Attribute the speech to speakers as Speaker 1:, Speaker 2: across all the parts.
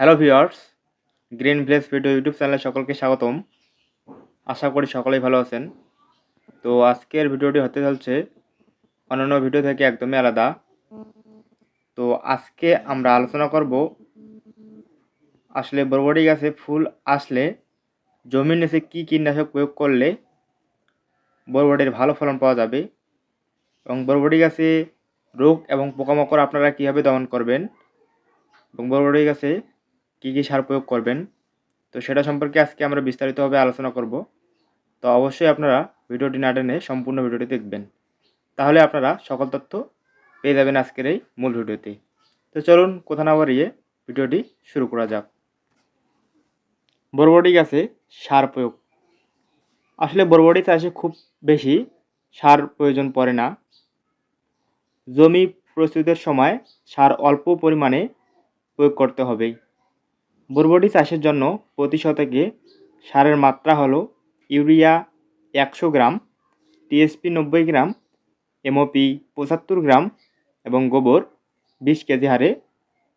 Speaker 1: Hello viewers green village video YouTube চ্যানেলে সকলকে স্বাগতম। আশা করি সকলেই ভালো আছেন। তো আজকের ভিডিওটি হতে চলছে অন্যান্য ভিডিও থেকে একদমই আলাদা। তো আজকে আমরা আলোচনা করব, আসলে বরবটি গাছে ফুল আসলে জমির নিচে কী কীটনাশক প্রয়োগ করলে বরবটির ভালো ফলন পাওয়া যাবে এবং বরবটি গাছে রোগ এবং পোকামাকড় আপনারা কীভাবে দমন করবেন এবং বরবটি গাছে কী কী সার প্রয়োগ করবেন? তো সেটা সম্পর্কে আজকে আমরা বিস্তারিতভাবে আলোচনা করব। তো অবশ্যই আপনারা ভিডিওটি না টেনে সম্পূর্ণ ভিডিওটি দেখবেন। তাহলে আপনারা সকল তথ্য পেয়ে যাবেন আজকের এই মূল ভিডিওতে। তো চলুন কোথা না বাড়িয়ে ভিডিওটি শুরু করা যাক। বরবটি গাছে সার প্রয়োগ। আসলে বরবটি চাষে খুব বেশি সার প্রয়োজন পড়ে না। জমি প্রস্তুতের সময় সার অল্প পরিমাণে প্রয়োগ করতে হবে। বরবটি চাষের জন্য প্রতি শতকে সারের মাত্রা হলো ইউরিয়া একশো গ্রাম, টিএসপি নব্বই গ্রাম, এমওপি পঁচাত্তর গ্রাম এবং গোবর বিশ কেজি হারে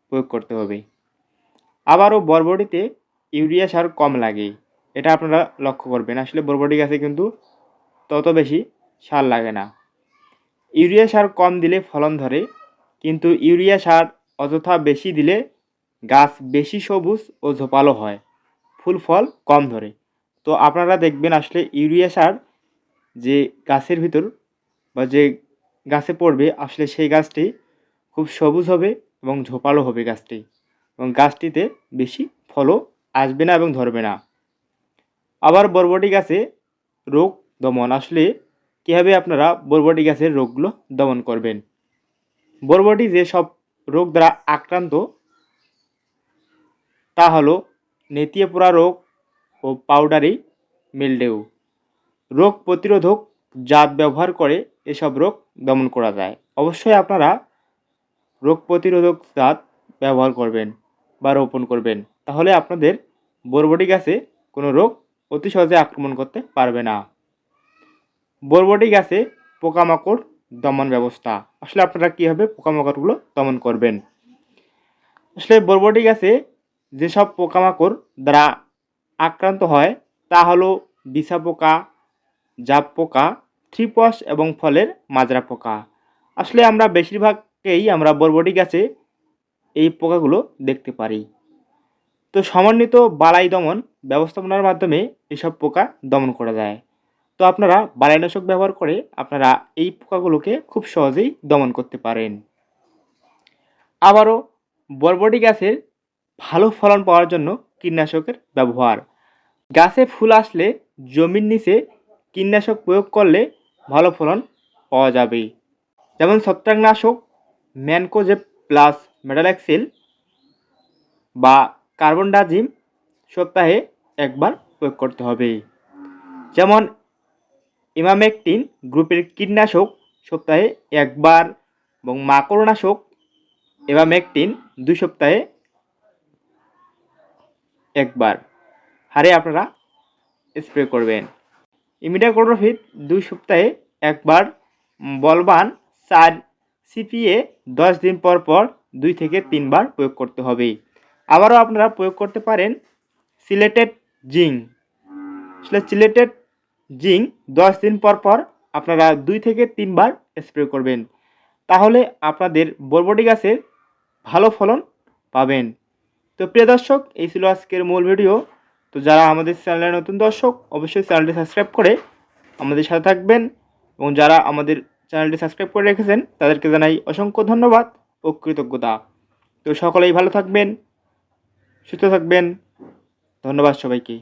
Speaker 1: প্রয়োগ করতে হবে। আবারও বরবটিতে ইউরিয়া সার কম লাগে, এটা আপনারা লক্ষ্য করবেন। আসলে বরবটি গাছে কিন্তু তত বেশি সার লাগে না। ইউরিয়া সার কম দিলে ফলন ধরে, কিন্তু ইউরিয়া সার অযথা বেশি দিলে গাছ বেশি সবুজ ও ঝোপালো হয়, ফুল ফল কম ধরে। তো আপনারা দেখবেন আসলে ইউরিয়া সার যে গাছের ভিতর বা যে গাছে পড়বে, আসলে সেই গাছটি খুব সবুজ হবে এবং ঝোপালো হবে গাছটি এবং গাছটিতে বেশি ফলও আসবে না এবং ধরবে না। আবার বরবটি গাছে রোগ দমন, আসলে কীভাবে আপনারা বরবটি গাছের রোগগুলো দমন করবেন? বরবটি যে সব রোগ দ্বারা আক্রান্ত তা হলো নেতিয়ে পোড়া রোগ ও পাউডারি মিলডেউ। রোগ প্রতিরোধক জাত ব্যবহার করে এসব রোগ দমন করা যায়। অবশ্যই আপনারা রোগ প্রতিরোধক জাত ব্যবহার করবেন বা রোপণ করবেন। তাহলে আপনাদের বরবটি গাছে কোনো রোগ অতি সহজে আক্রমণ করতে পারবে না। বরবটি গাছে পোকামাকড় দমন ব্যবস্থা। আসলে আপনারা কীভাবে পোকামাকড়গুলো দমন করবেন? আসলে বরবটি গাছে যেসব পোকামাকড় দ্বারা আক্রান্ত হয়, তা হলো বিছা পোকা জাপ পোকা, থ্রিপস এবং ফলের মাজরা পোকা। আসলে আমরা বেশিরভাগকেই আমরা বরবটি গাছে এই পোকাগুলো দেখতে পারি। তো সমন্বিত বালাই দমন ব্যবস্থাপনার মাধ্যমে এসব পোকা দমন করা যায়। তো আপনারা বালাইনাশক ব্যবহার করে আপনারা এই পোকাগুলোকে খুব সহজেই দমন করতে পারেন। আবারও বরবটি গাছের ভালো ফলন পাওয়ার জন্য কীটনাশকের ব্যবহার। গাছে ফুল আসলে জমির নিচে কীটনাশক প্রয়োগ করলে ভালো ফলন পাওয়া যাবে যেমন ছত্রাকনাশক, ম্যানকোজেব প্লাস মেটালাক্সিল বা কার্বন ডাজিম সপ্তাহে একবার প্রয়োগ করতে হবে। যেমন ইমামেকটিন গ্রুপের কীটনাশক সপ্তাহে একবার এবং মাকড়নাশক এভামেকটিন দুই সপ্তাহে একবার। হারে আপনারা স্প্রে করবেন। ইমিডাক্লোরোফিট দুই সপ্তাহে একবার, বলবান চার সিপিএ দশ দিন পর পর দুই থেকে তিনবার প্রয়োগ করতে হবে। আবারও আপনারা প্রয়োগ করতে পারেন সিলেটেড জিঙ্ক সিলেটেড জিঙ্ক দশ দিন পর পর আপনারা দুই থেকে তিনবার স্প্রে করবেন। তাহলে আপনাদের বরবটি গাছের ভালো ফলন পাবেন। তো প্রিয় দর্শক, এই ছিল আজকের মূল ভিডিও। তো যারা আমাদের চ্যানেলে নতুন দর্শক, অবশ্যই চ্যানেলটি সাবস্ক্রাইব করে আমাদের সাথে থাকবেন এবং যারা আমাদের চ্যানেলটি সাবস্ক্রাইব করে রেখেছেন, তাদেরকে জানাই অসংখ্য ধন্যবাদ ও কৃতজ্ঞতা। তো সকলেই ভালো থাকবেন, সুস্থ থাকবেন। ধন্যবাদ সবাইকে।